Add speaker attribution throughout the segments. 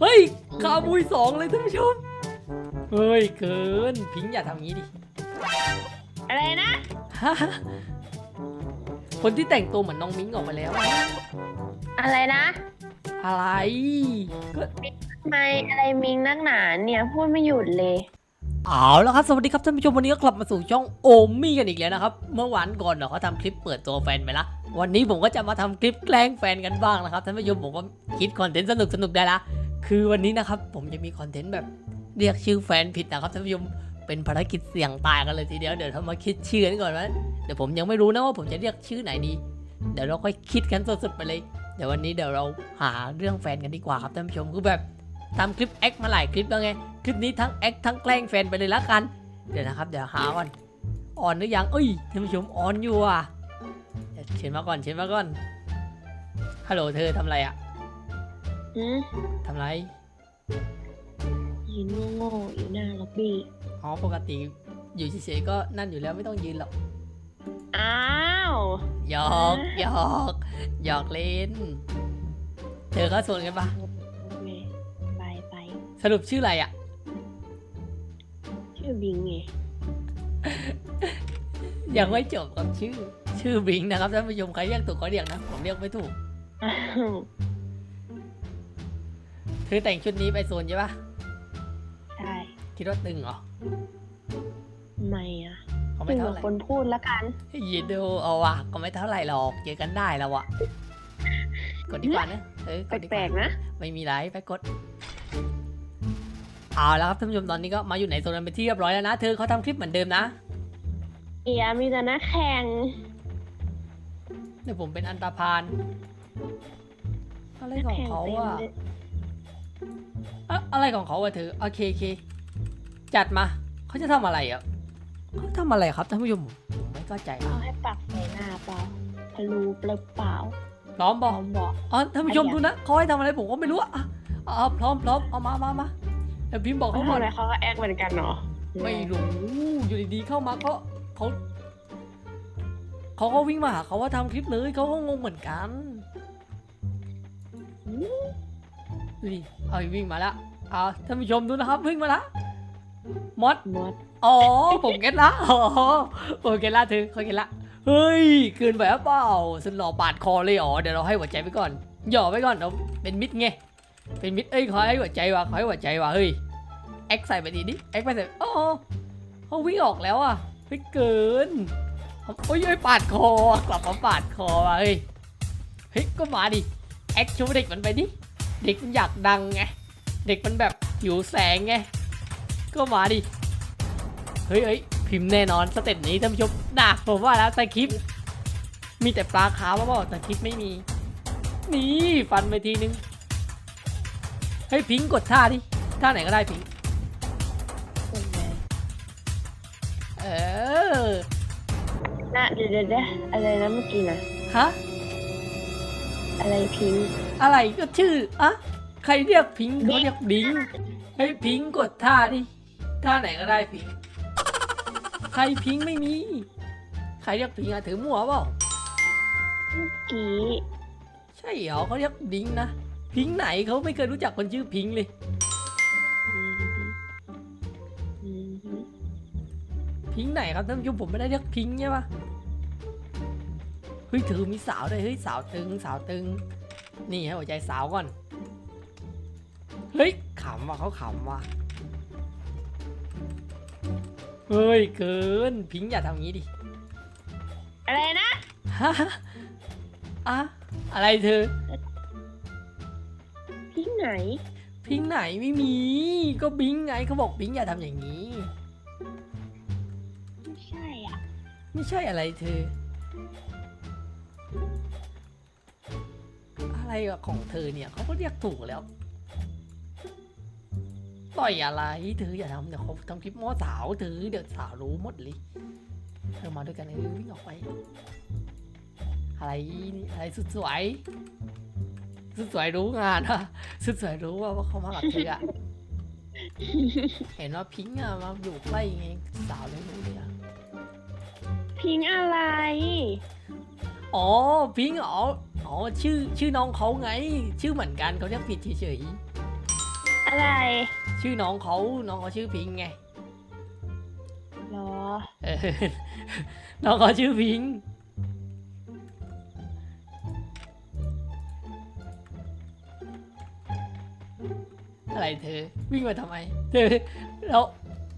Speaker 1: เฮ้ยคาบุยสองเลยท่านผู้ชม เฮ้ยเกินพิงค์อย่าทำงี้ดิ
Speaker 2: อะไรนะ
Speaker 1: ฮะคนที่แต่งตัวเหมือนน้องมิ้งออกมาแล้ว
Speaker 2: อะไรนะ
Speaker 1: อะไร ก็
Speaker 2: ทำไมอะไรมิงนักหนาเนี่ยพูดไม่หยุดเลย
Speaker 1: เอาแล้วครับ สวัสดีครับท่านผู้ชมวันนี้ก็กลับมาสู่ช่องโอมี่กันอีกแล้วนะครับ เมื่อวันก่อนเนาะเขาทำคลิปเปิดตัวแฟนไปละ วันนี้ผมก็จะมาทำคลิปแกล้งแฟนกันบ้างนะครับท่านผู้ชมผมก็คิดคอนเทนต์สนุกสนุกๆได้ละ คือวันนี้นะครับผมจะมีคอนเทนต์แบบเรียกชื่อแฟนผิดนะครับท่านผู้ชมเป็นภารกิจเสี่ยงตายกันเลยทีเดียวเดี๋ยวเรามาคิดชื่อกันก่อนนะเดี๋ยวผมยังไม่รู้นะว่าผมจะเรียกชื่อไหนดี เดี๋ยวเราค่อยคิดกันสดๆไปเลย เดี๋ยววันนี้เดี๋ยวเราหาเรื่องแฟนกันดีกว่าครับท่านผู้ชมคือแบบทำคลิปแอคมาหลายคลิปแล้วไงคลิปนี้ทั้งแอคทั้งแกล้งแฟนไปเลยละกัน เดี๋ยวนะครับเดี๋ยวหาก่อนอ่อนหรือยังเอ้ยท่านผู้ชมอ่อนอยู่อะเดี๋ยวเชิญมาก่อนเชิญมาก่อนฮัลโหลเธอทำอะไรอะ
Speaker 2: หืม
Speaker 1: ทำอะไร
Speaker 2: ยืนโง่ๆอยู่หน้าล็อบบี้
Speaker 1: อ๋อ ปกติอยู่เฉยๆก็นั่นอยู่แล้วไม่ต้องยืนหรอก
Speaker 2: อ้าว
Speaker 1: หยอกหยอกหยอกเล่น เธอเขาส่วนกันปะ
Speaker 2: โอเคไปไป
Speaker 1: สรุปชื่ออะไรอะ
Speaker 2: ชื่อบิงไง
Speaker 1: ยังไม่จบกับชื่อ ชื่อบิงนะครับท่านผู้ชมใครเรียกถูกก็เรียกนะ ผมเรียกไม่ถูก
Speaker 2: อ้าว
Speaker 1: เธอแต่งชุดนี้ไปโซนใช่ปะ
Speaker 2: ใช่
Speaker 1: คิดว่าตึงเหรอ
Speaker 2: ทำไมอะ
Speaker 1: เขา
Speaker 2: เป็
Speaker 1: ไม่
Speaker 2: น
Speaker 1: เท่า
Speaker 2: กับ
Speaker 1: ไหร่
Speaker 2: คนพูดละกัน
Speaker 1: ยีดูเอาว่ะก็ไม่เท่าไหร่หรอกเจอกันได้แล้วอะกดดีกว่านะเออกดดี
Speaker 2: แป
Speaker 1: ว่า
Speaker 2: ลกๆนะ
Speaker 1: ไม่มีไรไปกดเอาแล้วครับท่านผู้ชมตอนนี้ก็มาอยู่ในโซนนั้นเป็นที่เรียบร้อยแล้วนะ เธอเขาทำคลิปเหมือนเดิมนะ
Speaker 2: เอียมีแต่นักแข่ง
Speaker 1: เดี๋ยวผมเป็นอันตาพานอะไรของ
Speaker 2: แข่ง
Speaker 1: เขา
Speaker 2: เต็ม
Speaker 1: อะ
Speaker 2: เลย
Speaker 1: อะอะไรของเขาอะเธอโอเคโอเคจัดมาเขาจะทำอะไรอะเขาทำอะไรครับท่านผู้ชมผมไม่เข้าใจ
Speaker 2: เอาให้ปักใส่หน้าเปล่าทะลุเปล่าเปล่า
Speaker 1: พร้อม
Speaker 2: บบอ
Speaker 1: อก
Speaker 2: กบอก
Speaker 1: อ๋อท่านผู้ชม
Speaker 2: อะไรอะ
Speaker 1: ดูนะเขาให้ทำอะไรผมก็ไม่รู้อะอะเอาพร้อมพร้อมเอามามามาเดี๋ยวพิมพ์บอก
Speaker 2: เขา
Speaker 1: เขา
Speaker 2: ทำ
Speaker 1: ก่อน
Speaker 2: อะไรเขาก็แอคเหมือนกันเนาะ
Speaker 1: ไม่รู้อยู่ดีๆเข้ามาก็เขาเขาก็วิ่งมาหาเขาว่าทำคลิปเลยเขาก็งงเหมือนกัน
Speaker 2: อืม
Speaker 1: ดูดิ เอาวิ่งมาแล้วเอาท่านผู้ชมดูนะครับวิ่งมาแล้วมด
Speaker 2: หมด
Speaker 1: อ๋อผมเก็ตละอ๋อผมเก็ตละเธอเขาเก็ตละเฮ้ยเกินไปหรือเปล่าสุดหล่อปาดคอเลยอ๋อเดี๋ยวเราให้หัวใจไปก่อนหย่อไปก่อนเราเป็นมิดไงเป็นมิดเอ้ยขอให้หัวใจว่ะขอให้หัวใจว่ะเฮ้ยแอคใส่ไปดีดิแอคไปใส่อ๋อเขาวิ่งออกแล้วอะเฮ้ยเกินโอ้ยเอ้ยปาดคอกลับมาปาดคอว่ะเฮ้ยเฮ้ยก็มาดิแอคโชว์เด็กมันไปดิ เด็กมันอยากดังไง เด็กมันแบบหิวแสงไง ก็มาดิ เฮ้ยเฮ้ยพิมพ์แน่นอนสเต็ปนี้ท่านผู้ชมด่าผมว่าแล้วสคริปต์มีแต่ปลาขาวมาบอกแต่คลิปไม่มี นี่ฟันไปทีนึง เฮ้ยพิงค์กดท่าดิ ท่าไหนก็ได้พิงค์
Speaker 2: เป็นไง
Speaker 1: เออ
Speaker 2: น่ะเดี๋ยวเดี๋ยวเดี๋ยวอะไรนะเมื่อกี้นะ
Speaker 1: ฮะ
Speaker 2: อะไรพิงค์
Speaker 1: อะไรก็ชื่ออะใครเรียกพิงค์เขาเรียกบิงค์เฮ้ยพิงค์กดท่าดิท่าไหนก็ได้พิงค์ใครพิงค์ไม่มี ใครเรียกพิงค์อะถือมั่วเปล่า
Speaker 2: เมื่อกี้
Speaker 1: ใช่เหรอเขาเรียกบิงค์นะพิงค์ไหนเขาไม่เคยรู้จักคนชื่อพิงค์เลย
Speaker 2: อืมอืม
Speaker 1: พิงค์ไหนครับท่านผู้ชมผมไม่ได้เรียกพิงค์ใช่ปะเฮ้ยถือมีสาวด้วยเฮ้ยสาวตึงสาวตึง นี่ให้หัวใจสาวก่อน เฮ้ยขำว่ะเขาขำว่ะ เฮ้ยเกินพิงค์อย่าทำงี้ดิ
Speaker 2: อะไรนะ
Speaker 1: ฮะอะอะไรเธอ
Speaker 2: พิงค์ไหน
Speaker 1: พิงค์ไหนไม่มี ก็บิงค์ไงเขาบอกบิงค์อย่าทำอย่างนี้
Speaker 2: ไม่ใช่อะ
Speaker 1: ไม่ใช่อะไรเธอ อะไรอะของเธอเนี่ยเขาก็เรียกถูกแล้วต่อยอะไรเธออย่าทำเดี๋ยวเขาทำคลิปม้อสาวเธอเดี๋ยวสาวรู้หมดเลยเธอมาด้วยกันเออวิ่งออกไป อะไรนี่อะไรสุดสวยสุดสวยรู้งานอะสุดสวยรู้ว่าว่าเขามากับเธออะเห็นว่าพิงค์อะมาอยู่ใกล้ไงสาวเลยรู้เลยอะ
Speaker 2: พิงค์อะไร
Speaker 1: อ๋อพิงค์อ๋อ อ๋อชื่อชื่อน้องเขาไง ชื่อเหมือนกันเขาเรียกผิดเฉย
Speaker 2: อะไร
Speaker 1: ชื่อน้องเขาน้องเขาชื่อพิงไง
Speaker 2: เหรอ
Speaker 1: เออน้องเขาชื่อพิงอะไรเธอ วิ่งมาทำไมเธอเรา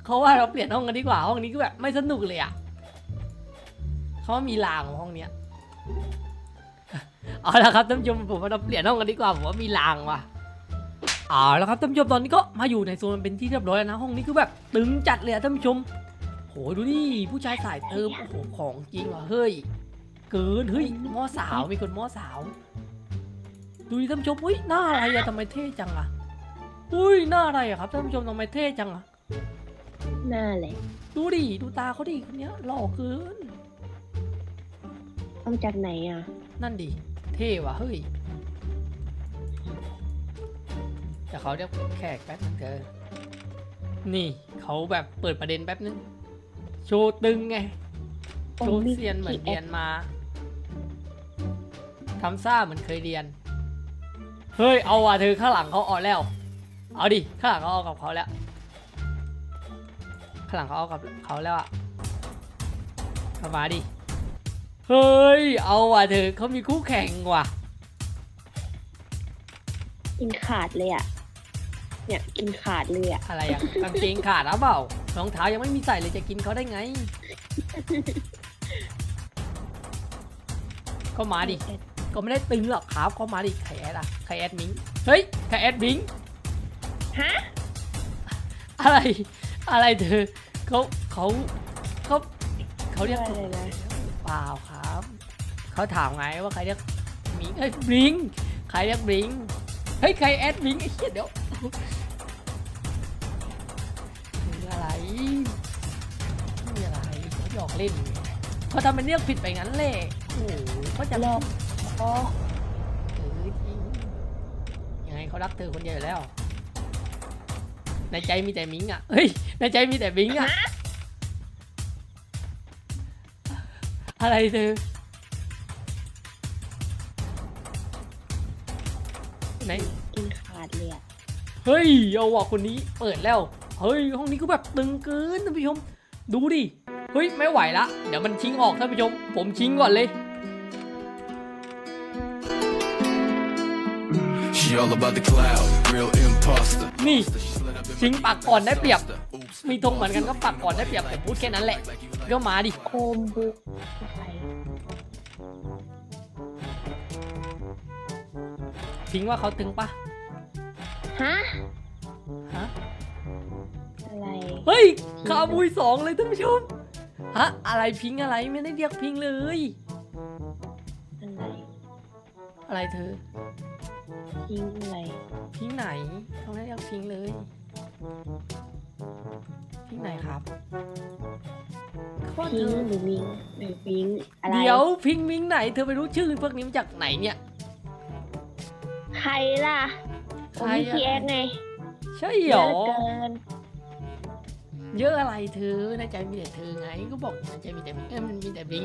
Speaker 1: เขาว่าเราเปลี่ยนห้องกันดีกว่าห้องนี้ก็แบบไม่สนุกเลยอะเขาว่ามีลางห้องเนี้ย เอาละครับท่านผู้ชมผมว่าเราเปลี่ยนห้องกันดีกว่าผมว่ามีลางว่ะเอาละครับท่านผู้ชมตอนนี้ก็มาอยู่ในโซนเป็นที่เรียบร้อยแล้วนะห้องนี้คือแบบตึงจัดเลยอะท่านผู้ชมโหดูดิผู้ชายสายเติมโอ้โหของจริงว่ะเฮ้ยเกินเฮ้ยหม้อสาวมีคนหม้อสาว ดูดิท่านผู้ชมอุ้ยหน้าอะไรอะทำไมเท่จังอะอุ้ยหน้าอะไรอะครับท่านผู้ชมทำไมเท่จังอะ
Speaker 2: หน้าเลย
Speaker 1: ดูดิดูตาเขาดิคนเนี้ยหล่อเกิน
Speaker 2: เอาจากไหนอะ
Speaker 1: นั่นดิ เท่ว่ะเฮ้ยแต่เขาจะแขกแป๊บนึงเธอ นี่เขาแบบเปิดประเด็นแป๊บนึง โชว์ตึงไง โชว์เซียนเหมือนเรียนมาทำซ่าเหมือนเคยเรียน เฮ้ย เอาว่ะเธอข้างหลังเขาออกแล้ว เอาดิ ข้างหลังเขาเอากับเขาแล้ว ข้างหลังเขาเอากับเขาแล้วอะเข้ามาดิ เฮ้ย เอาว่ะเธอเขามีคู่แข่งว่ะ
Speaker 2: กินขาดเลยอะ เนี่ยกินขาดเลยอะ
Speaker 1: อะไรอะกางเกงขาดหรือเปล่ารองเท้ายังไม่มีใส่เลยจะกินเขาได้ไง ก็มาดิ ก็ไม่ได้ตึงหรอกครับก็มาดิใครแอดอะใครแอดมิงเฮ้ยใครแอดมิง
Speaker 2: ฮะ
Speaker 1: อะไร อะไรเธอเขาเขาเขาเขาเรียก
Speaker 2: อะไรนะ
Speaker 1: เปล่าครับ เขาถามไงว่าใครเรียกมิงเอ้ยบลิงใครเรียกบลิงเฮ้ยใครแอดมิงไอ้เหี้ยเดี๋ยวคืออะไรนี่อะไรเขาหยอกเล่นเขาทำเป็นเรียกผิดไปงั้นแหละโอ้โหเขาจะ
Speaker 2: หลอกอ๋อ
Speaker 1: เออจริงยังไงเขารักเธอคนเดียวอยู่แล้วในใจมีแต่มิงอะเฮ้ยในใจมีแต่มิงอะ อะไรเธอไหน
Speaker 2: กินขาดเลยอะ
Speaker 1: เฮ้ยเอาว่ะคนนี้เปิดแล้ว เฮ้ยห้องนี้ก็แบบตึงเกินท่านผู้ชม ดูดิ เฮ้ยไม่ไหวละ เดี๋ยวมันชิงออกท่านผู้ชม ผมชิงก่อนเลย
Speaker 3: She all about the cloud, real imposter.
Speaker 1: นี่ชิงปักก่อนได้เปรียบ
Speaker 3: Oops.
Speaker 1: มีธงเหมือนกันก็ปักก่อนได้เปรียบแต่พูดแค่นั้นแหละก็มาดิ
Speaker 2: โคมบุกไป
Speaker 1: พิงว่าเขาตึงปะ
Speaker 2: ฮะ
Speaker 1: ฮะ
Speaker 2: อะไร
Speaker 1: เฮ้ยคาบุยสองเลยท่านผู้ชม ฮะ อะไรพิงอะไรไม่ได้เรียกพิงเลย
Speaker 2: อะไร
Speaker 1: อะไรเธอ
Speaker 2: ทิ้งอะไร
Speaker 1: พิงไหนเขาไม่ได้เรียกพิงเลย พิงไหนครับเขาว่า
Speaker 2: พิ
Speaker 1: เธ
Speaker 2: ง
Speaker 1: อ
Speaker 2: หรือมิงหรือพิงอะไร
Speaker 1: เดี๋ยวพิงมิงไหน เธอไปรู้ชื่อพวกนี้มาจากไหนเนี่ย
Speaker 2: ใครล่ะ
Speaker 1: ใคร
Speaker 2: พี
Speaker 1: อะ
Speaker 2: เอสไง
Speaker 1: ใช่
Speaker 2: เย
Speaker 1: เหรอ
Speaker 2: อะเกิน
Speaker 1: เยอะอะไรเธอในใจมีแต่เธอไง ก็บอกในใจมีแต่เอ้ยมันมีแต่บิง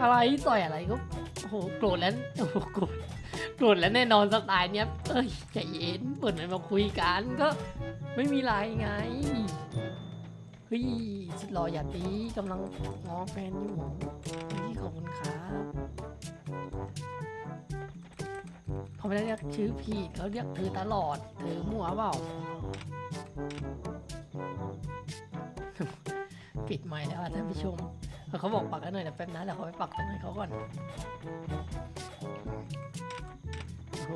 Speaker 1: อะไรต่อยอะไรก็โอ้โหโกรธแล้วโอ้โหโกรธ โกรธแล้วแน่นอนสไตล์เนี้ยเอ้ยใจเย็นเปิดมันมาคุยกันก็ไม่มีไรไงเฮ้ยสุดหล่ออย่าตีกำลังง้อแฟนอยู่เฮ้ยขอบคุณครับเขาไม่ได้เรียกชื่อพี่เขาเรียกเธอตลอดเธอมั่วเปล่าปิดไมค์แล้วอะท่านผู้ชมเขาบอกปักกันหน่อยนะแป๊บนะเดี๋ยวเขาไปปักตรงให้เขาก่อน ห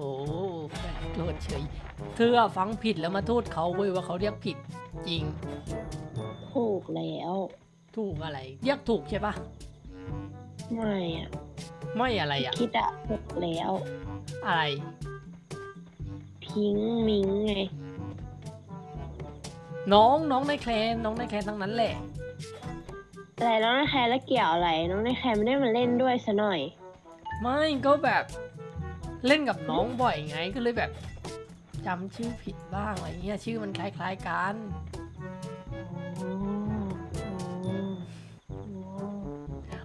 Speaker 1: แฟนโกรธเฉย เธออะฟังผิดแล้วมาโทษเขาเว้ยว่าเขาเรียกผิดจริง
Speaker 2: ถูกแล้ว
Speaker 1: ถูกอะไร เรียกถูกใช่ปะ
Speaker 2: ไม่อะ
Speaker 1: ไม่อะไรอะ
Speaker 2: คิดอะถูกแล้ว
Speaker 1: อะไร
Speaker 2: พิงมิงไง
Speaker 1: น้องน้องในแคลนน้องในแคลนทั้งนั้นแหละ
Speaker 2: อะไรน้องในแคร์แล้วเกี่ยวอะไร น้องในแคร์ไม่ได้มาเล่นด้วยซะหน่อย
Speaker 1: ไม่ก็แบบ เล่นกับน้องบ่อยไงก็เลยแบบจำชื่อผิดบ้างอะไรเงี้ยชื่อมันคล้าย ๆกัน
Speaker 2: อ๋อ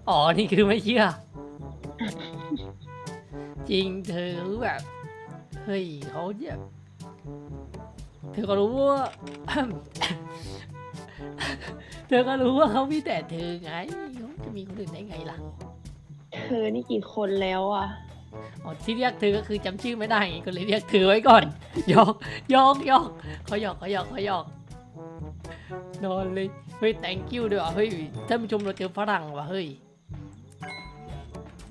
Speaker 2: อ๋ออ๋อ
Speaker 1: นี่คือไม่เชื่อ จริงเธอคือแบบ เฮ้ยเขาเนี่ยเธอก็รู้ว่า เธอก็รู้ว่าเขามีแต่เธอไงเขาจะมีคนอื่นได้ไงล่ะ
Speaker 2: เธอนี่กี่คนแล้วอะ
Speaker 1: อ๋อที่เรียกเธอก็คือจำชื่อไม่ได้ก็เลยเรียกเธอไว้ก่อนยอกยอกยอกเขาหยอกเขาหยอกเขาหยอกนอนเลยเฮ้ย thank you ด้วยว่ะเฮ้ยท่านผู้ชมเราเจอฝรั่งว่ะเฮ้ย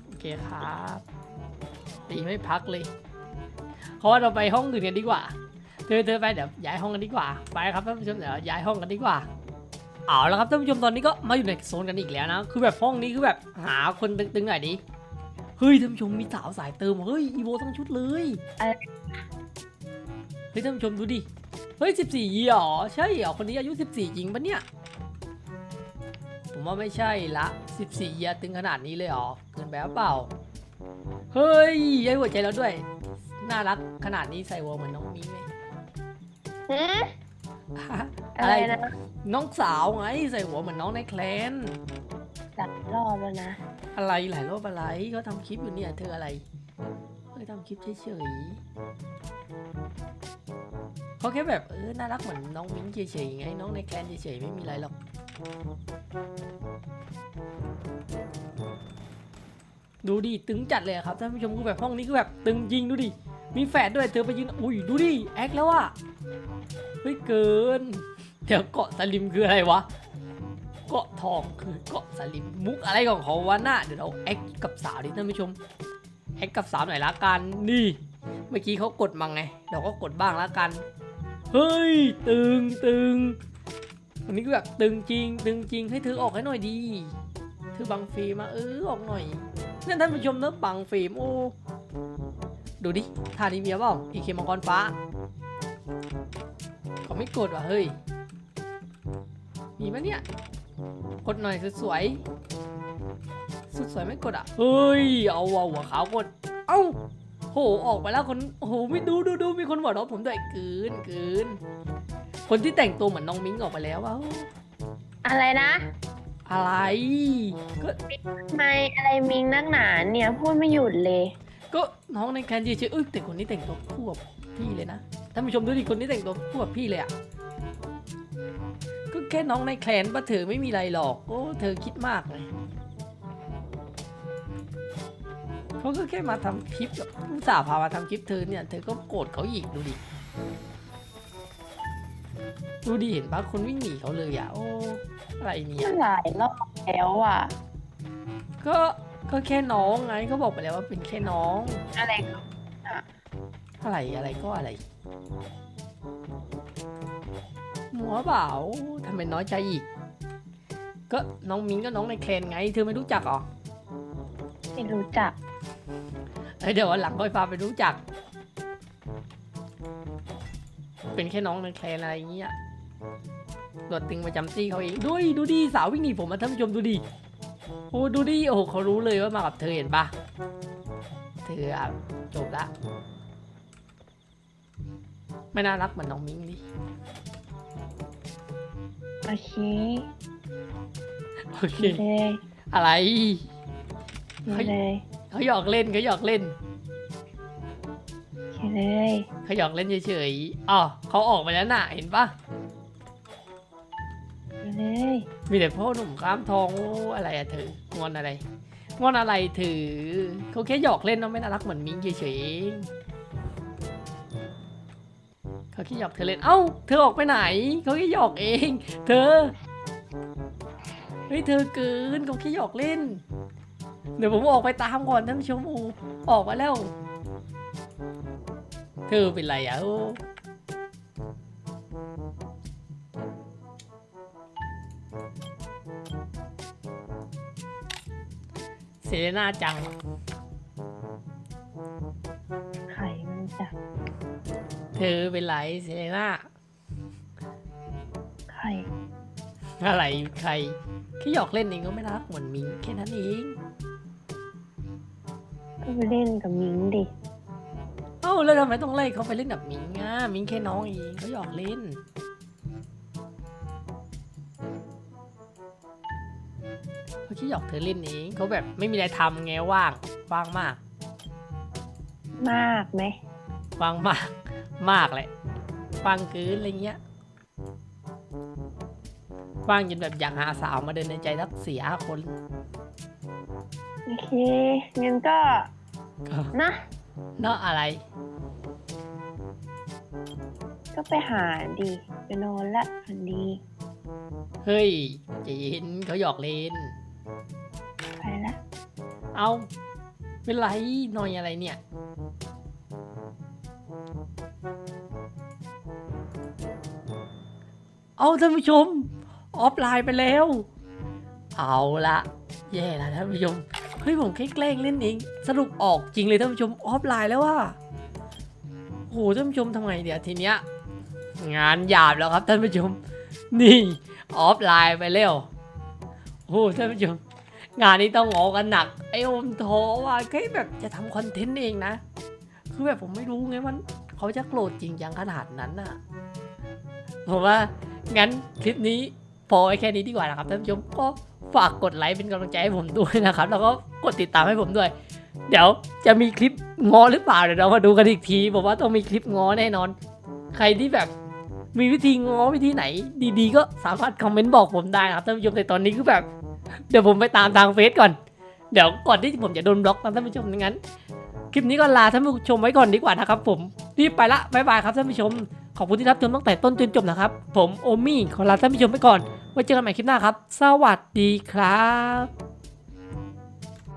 Speaker 1: โอเคครับตีไม่พักเลยเพราะว่าเราไปห้องอื่นกันดีกว่าเธอเธอไปเดี๋ยวย้ายห้องกันดีกว่า ไปครับท่านผู้ชมเดี๋ยวย้ายห้องกันดีกว่าเอาแล้วครับท่านผู้ชมตอนนี้ก็มาอยู่ในโซนกันอีกแล้วนะ คือแบบห้องนี้คือแบบหาคนตึงๆหน่อยดิ เฮ้ยท่านผู้ชมมีสาวสายเติมเฮ้ยอีโวทั้งชุดเลย
Speaker 2: อะไร
Speaker 1: เฮ้ยท่านผู้ชมดูดิเฮ้ยสิบสี่เหรอใช่เหรอคนนี้อายุสิบสี่จริงปะเนี่ยผมว่าไม่ใช่ละสิบสี่เยียตึงขนาดนี้เลยเหรอเกินไปหรือเปล่าเฮ้ยย้ายหัวใจแล้วด้วย น่ารักขนาดนี้ใส่หัวเหมือนน้องมิ้งไหม
Speaker 2: หืม
Speaker 1: อะ
Speaker 2: อะไรนะ
Speaker 1: น้องสาวไงใส่หัวเหมือนน้องในแคลน
Speaker 2: หลักรอบแล้วนะ
Speaker 1: อะไรหลายรอบอะไรเขาทำคลิปอยู่เนี่ยเธออะไรเฮ้ยทำคลิปเฉยๆเขาแค่แบบเออน่ารักเหมือนน้องมิ้งเฉยๆไงน้องในแคลนเฉยๆไม่มีอะไรหรอก ดูดิตึงจัดเลยครับท่านผู้ชมคือแบบห้องนี้คือแบบตึงจริงดูดิมีแฝดด้วยเธอไปยืนอุ้ยดูดิแอคแล้วอะเฮ้ยเกินเดี๋ยวเกาะสลิมคืออะไรวะ เกาะทองคือเกาะสลิมมุกอะไรของเขาวะน่ะเดี๋ยวเราแอคกับสาวดิท่านผู้ชมแอคกับสาวหน่อยละกันนี่ เมื่อกี้เขากดมาไง เราก็กดบ้างละกัน เฮ้ย ตึงตึงวันนี้ก็แบบตึงจริง ตึงจริงให้เธอออกให้หน่อยดีเธอบังฟิล์มมาเออออกหน่อยนั่นท่านผู้ชมเนอะบังฟิล์มโอ้ดูดิท่านี้เมียเปล่าอีเคมังกรฟ้าเขาไม่กดว่ะเฮ้ยมีปะเนี่ย ดหน่อยสุดสวยสุดสวยไม่กดอะ เฮ้ย เอาว่ะหัวขาวกด เอ้าโห ออกไปแล้วคน โอ้โห ไม่ดูดูดูมีคนหัวเราะผมด้วยเกินเกินคนที่แต่งตัวเหมือนน้องมิ้งออกไปแล้วว้า
Speaker 2: อะไรนะ
Speaker 1: อะไร ก็
Speaker 2: ทำไมอะไรมิงนักหนาเนี่ยพูดไม่หยุดเลย
Speaker 1: ก็น้องในแคนดี้เฉยๆเอ้ยแต่คนนี้แต่งตัวคู่กับพี่เลยนะท่านผู้ชมดูดิคนนี้แต่งตัวคู่กับพี่เลยอะ ก็แค่น้องในแคลนปะเธอไม่มีอะไรหรอก โอ้ เธอคิดมากเลยเขาก็แค่มาทำคลิปแบบอุตส่าห์พามาทำคลิปเธอเนี่ย เธอก็โกรธเขาอีกดูดิ ดูดิเห็นปะคนวิ่งหนีเขาเลยอะ โอ้ อะไรเนี่ย
Speaker 2: หลายรอบแล้วอะ
Speaker 1: ก็ ก็แค่น้องไงเขาบอกไปแล้วว่าเป็นแค่น้อง
Speaker 2: อะไร
Speaker 1: อะไร อะไรก็อะไร มัวเปล่าทำไมน้อยใจอีก ก็น้องมิงก็น้องในแคลนไง เธอไม่รู้จักเหรอ
Speaker 2: ไม่รู้จัก
Speaker 1: เอ้ยเดี๋ยววันหลังค่อยพาไปรู้จัก เป็นแค่น้องในแคลนอะไรอย่างเงี้ยตัวตึงประจำตี้เขาเองด้วยดูดิสาววิ่งหนีผมมาท่านผู้ชมดูดิโอ้ดูดิโอ้โหเขารู้เลยว่ามากับเธอเห็นปะเธออะจบละไม่น่ารักเหมือนน้องมิงดิ
Speaker 2: โอเค
Speaker 1: โอเค
Speaker 2: เลย
Speaker 1: อะไร
Speaker 2: เลย
Speaker 1: เขาหยอกเล่นเขาหยอกเล่น
Speaker 2: โอเคเลย
Speaker 1: เขาหยอกเล่นเฉยๆอ๋อเขาออกไปแล้วน่ะเห็นปะ
Speaker 2: เลย
Speaker 1: มีแต่พ่อหนุ่มข้ามทองโอ้อะไรอะเธองอนอะไรงอนอะไรถือเขาแค่หยอกเล่นเนาะไม่น่ารักเหมือนมิงเฉยๆ เขาแค่หยอกเธอเล่น เอ้า เธอออกไปไหน เขาแค่หยอกเอง เธอ เฮ้ย เธอเกินเขาแค่หยอกเล่น เดี๋ยวผมออกไปตามก่อนท่านผู้ชมโอ้ออกมาแล้ว เธอเป็นไรอะโอ้เซเลน่าจัง เธอเป็นไรเซเลน่า
Speaker 2: ใคร
Speaker 1: อะไรใครแค่หยอกเล่นเองก็ไม่รักเหมือนมิงแค่นั้นเอง
Speaker 2: ก็ไปเล่นกับมิงดิ
Speaker 1: เอ้าแล้วทำไมต้องไล่เขาไปเล่นกับมิงอะมิงแค่น้องเองเขาหยอกเล่นเขาแค่หยอกเธอเล่นเองเขาแบบไม่มีอะไรทำไงว่างว่างมาก
Speaker 2: มากไหม
Speaker 1: กว้างมาก มากเลยกว้างเกินอะไรเงี้ยกว้างจนแบบอยากหาสาวมาเดินในใจสักสี่ห้าคน
Speaker 2: โอเคงั้นก็
Speaker 1: ก็
Speaker 2: นะ
Speaker 1: เนาะอะไร
Speaker 2: ก็ไปหาดีไปนอนละฝันดี
Speaker 1: เฮ้ยใจเย็นเขาหยอกเล่น
Speaker 2: ไปละ
Speaker 1: เอาเป็นไรหนอยอะไรเนี่ย เอาท่านผู้ชม ออฟไลน์ไปแล้ว เอาละแย่ละท่านผู้ชม เฮ้ยผมแค่แกล้งเล่นเอง สรุปออกจริงเลยท่านผู้ชมออฟไลน์แล้วว่าโหท่านผู้ชมทำไงเดี๋ยวทีเนี้ยงานหยาบแล้วครับท่านผู้ชม นี่ออฟไลน์ไปแล้วโอ้ท่านผู้ชมงานนี้ต้องงอกันหนัก ไอ้โอมท้อว่าแค่แบบจะทำคอนเทนต์เองนะ คือแบบผมไม่รู้ไงมันเขาจะโกรธจริงจังขนาดนั้นน่ะผมว่า งั้นคลิปนี้พอไว้แค่นี้ดีกว่านะครับท่านผู้ชมก็ฝากกดไลค์เป็นกำลังใจให้ผมด้วยนะครับ แล้วก็กดติดตามให้ผมด้วย เดี๋ยวจะมีคลิปง้อหรือเปล่าเดี๋ยวเรามาดูกันอีกทีผมว่าต้องมีคลิปง้อแน่นอน ใครที่แบบมีวิธีง้อวิธีไหน ดีๆ ก็สามารถคอมเมนต์บอกผมได้นะครับท่านผู้ชมแต่ตอนนี้คือแบบ เดี๋ยวผมไปตามทางเฟซก่อน เดี๋ยวก่อนที่ผมจะโดนบล็อกนะท่านผู้ชมงั้น คลิปนี้ก็ลาท่านผู้ชมไว้ก่อนดีกว่านะครับ ผมรีบไปละบ๊ายบายครับท่านผู้ชม ขอบคุณที่รับชมตั้งแต่ต้นจนจบนะครับ ผมโอมี่ขอลาท่านผู้ชมไปก่อน ไว้เจอกันใหม่คลิปหน้าครับ สวัสดีครับ